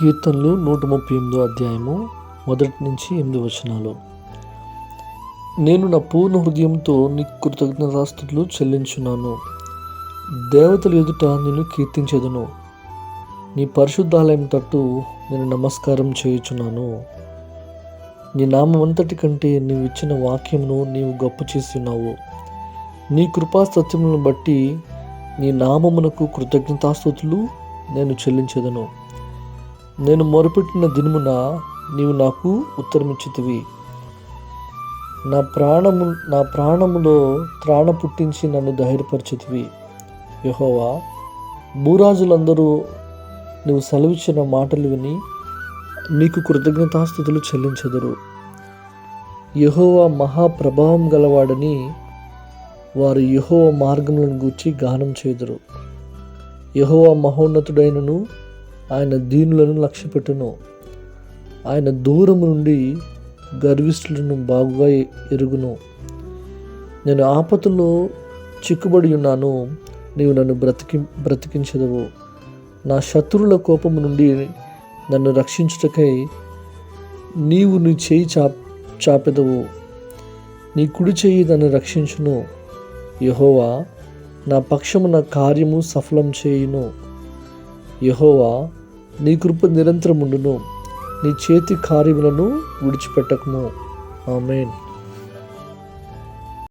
కీర్తనలు నూట ముప్పై ఎనిమిదో అధ్యాయము మొదటి నుంచి ఎనిమిది వచనాలు. నేను నా పూర్ణ హృదయంతో నీకు కృతజ్ఞతాస్తులు చెల్లించున్నాను. దేవతల ఎదుట నేను కీర్తించదును. నీ పరిశుద్ధాలయం తట్టు నేను నమస్కారం చేయుచున్నాను. నీ నామంతటి కంటే నీవు ఇచ్చిన వాక్యమును నీవు గొప్ప చేస్తున్నావు నీ కృపా సత్యములను బట్టి నీ నామమునకు కృతజ్ఞతాస్తుతులు నేను చెల్లించేదను. నేను మొరపెట్టిన దినమున నీవు నాకు ఉత్తరమిచ్చితివి. నా ప్రాణము నా ప్రాణములో త్రాణ పుట్టించి నన్ను ధైర్యపరిచితివి. యహోవా భూరాజులందరూ నువ్వు సెలవిచ్చిన మాటలు విని నీకు కృతజ్ఞతాస్థుతులు చెల్లించెదరు. యహోవా మహాప్రభావం గలవాడని వారు యహోవ మార్గములను గూర్చి గానం చేదురు. యహోవా మహోన్నతుడైనను ఆయన దీనులను లక్ష్యపెట్టును. ఆయన దూరము నుండి గర్విష్ఠులను బాగుగా ఎరుగును. నేను ఆపదలో చిక్కుబడి ఉన్నాను. నీవు నన్ను బ్రతికి బ్రతికించదవు. నా శత్రువుల కోపము నుండి నన్ను రక్షించుటకై నీవు నీ చేయి చా చాపెదవు. నీ కుడి చేయి నన్ను రక్షించును. యహోవా నా పక్షమున కార్యము సఫలం చేయును. యహోవా నీ కృప నిరంతరముండును. నీ చేతి కార్యములను విడిచిపెట్టకము. ఆమెన్.